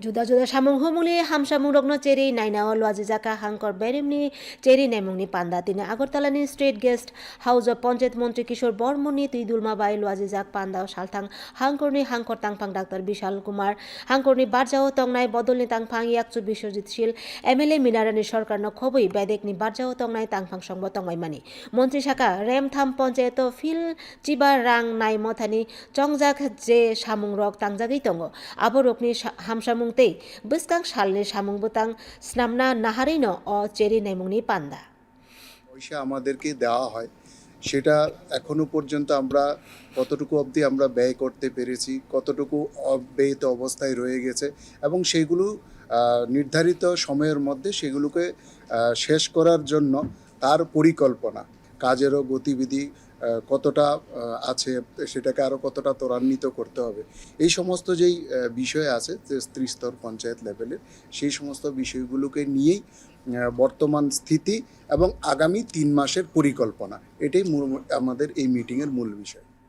humuli ham samung rokno cheri, naina ol waji jaka, hangkor berimni, cheri nemungni panda tini আগরতলানি state guest house of panchayat মন্ত্রী কিশোর বর্মনি তুই দুলমা বাই লওয়াজি জাক পান্দাও সালথাং হাংকরনি হাংকর তাংফাং ডাক্তার বিশাল কুমার হাংকরনি বারজাও তংনাই বদলনি তাংফাং ইয়াকচু বিশ্বজিৎ শীল এমএলএ মিনারানি সরকার খবই বেদেকনি বারজাও তংনাই তাংফাং সংব তংমাই মানি মন্ত্রী শাখা রেমথাম পঞ্চায়েত ফিল চিবা রাং নাই মথানি চংজাক যে সামুং রক তাংজাগই তঙ্গ আবো রকনি হামসামুং তেই বৈসকাং সালনি সামুং বুতাং স্নামনা নাহারিন অ চেরি নাইমুংনি পান্দা পয়সা আমাদেরকে দেওয়া হয়, সেটা এখনও পর্যন্ত আমরা কতটুকু অবধি আমরা ব্যয় করতে পেরেছি, কতটুকু অব্যয়িত অবস্থায় রয়ে গেছে এবং সেগুলো নির্ধারিত সময়ের মধ্যে সেগুলোকে শেষ করার জন্য তার পরিকল্পনা, কাজেরও গতিবিধি কতটা আছে, সেটাকে আরও কতটা ত্বরান্বিত করতে হবে। এই সমস্ত যেই বিষয় আছে, যে ত্রিস্তর পঞ্চায়েত লেভেলের সেই সমস্ত বিষয়গুলোকে নিয়েই বর্তমান স্থিতি এবং আগামী তিন মাসের পরিকল্পনা। এটাই আমাদের এই মিটিংয়ের মূল বিষয়।